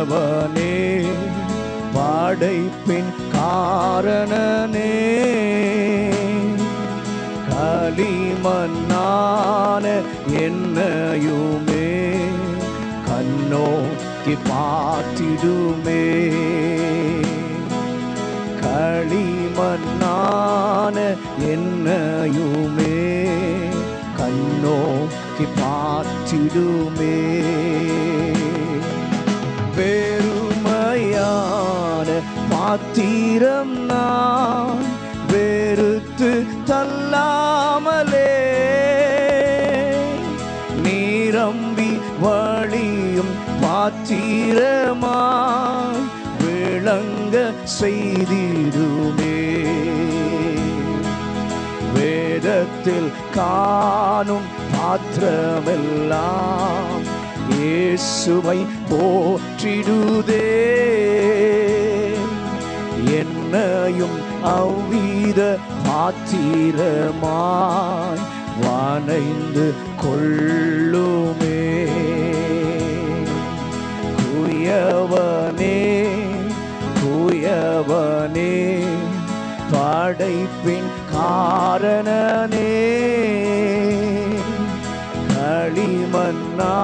தூயவனே படைப்பின் காரணனே. களிமன்னான என்னையுமே கண்ணோக்கி பார்த்திடுமே. களிமன்னான என்னையுமே கண்ணோக்கி பார்த்திடுமே. பாத்திரம் நான் வெறுத்து தள்ளாமலே. நீரம்பி வழியும் பாத்திரமாய் விளங்க செய்திடுமே. வேதத்தில் காணும் பாத்திரமெல்லாம் இயேசுவை போற்றிடுதே. என்னையும் அவ்வீத மாத்திரமாய் வனைந்து கொள்ளுமே. குயவனே குயவனே படைப்பின் காரணனே. களிமன்னா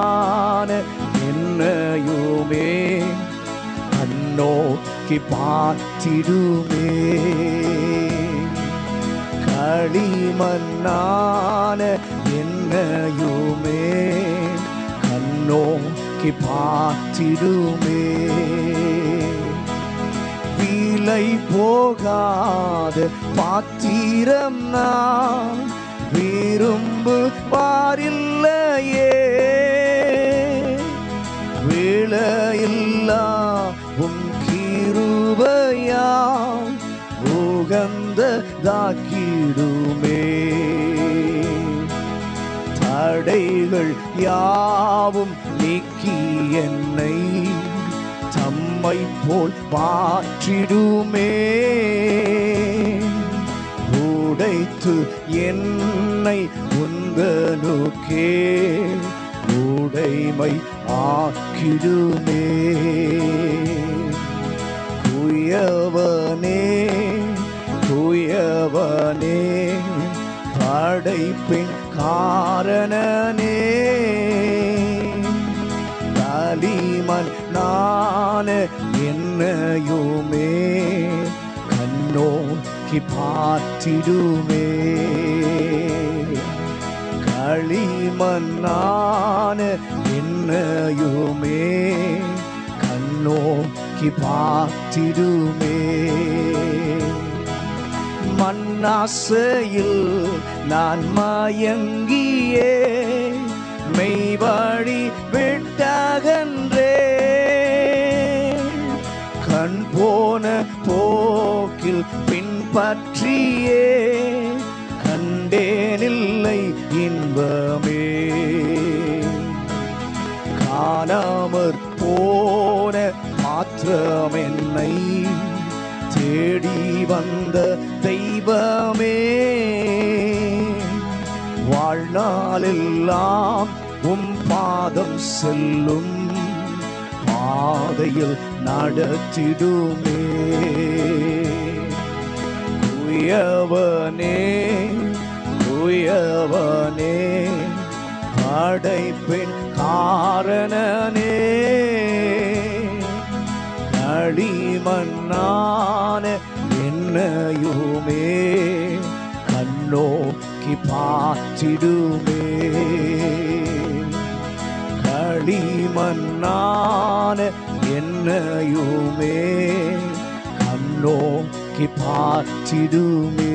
நோக்கி பார்த்திடுமே. களிமண்ணான என்னையுமே கண்ணோக்கி பார்த்திடுமே. விலை போகாத பாத்திரம் நான் விரும்பு பாரில்லையே விளையில்லா உன் கிருபையால் உகந்ததாக்கிடுமே தடைகள் யாவும் நீக்கி என்னை தம்மை போல் மாற்றிடுமே உடைத்து என்னை உந்தனுக்கே உடைமை ஆக்கிடுமே தூயவனே தூயவனே படைப்பின் காரணனே. களிமண் நான் என்னையுமே கண்ணோக்கி பார்த்திடுமே. களிமன் நான் என்னையுமே கண்ணோக்கி நோக்கி பார்த்திடுமே. மண்ணாசையில் நான் மயங்கியே மெய்வாடி விட்டகன்றே. கண் போன போக்கில் பின்பற்றியே. கண்டேனில்லை இன்பமே. காணாமற் போன மாற்றம் என்னை தேடி வந்த தெய்வமே. வாழ்நாளெல்லாம் உம் பாதம் செல்லும் பாதையில் நடத்திடுமே. உயவனே உயவனே படைப்பின் காரணனே. களிமண்ணான என்னையுமே கண்ணோக்கி பார்த்திடுமே. களிமண்ணான என்னையுமே கண்ணோக்கி பார்த்திடுமே.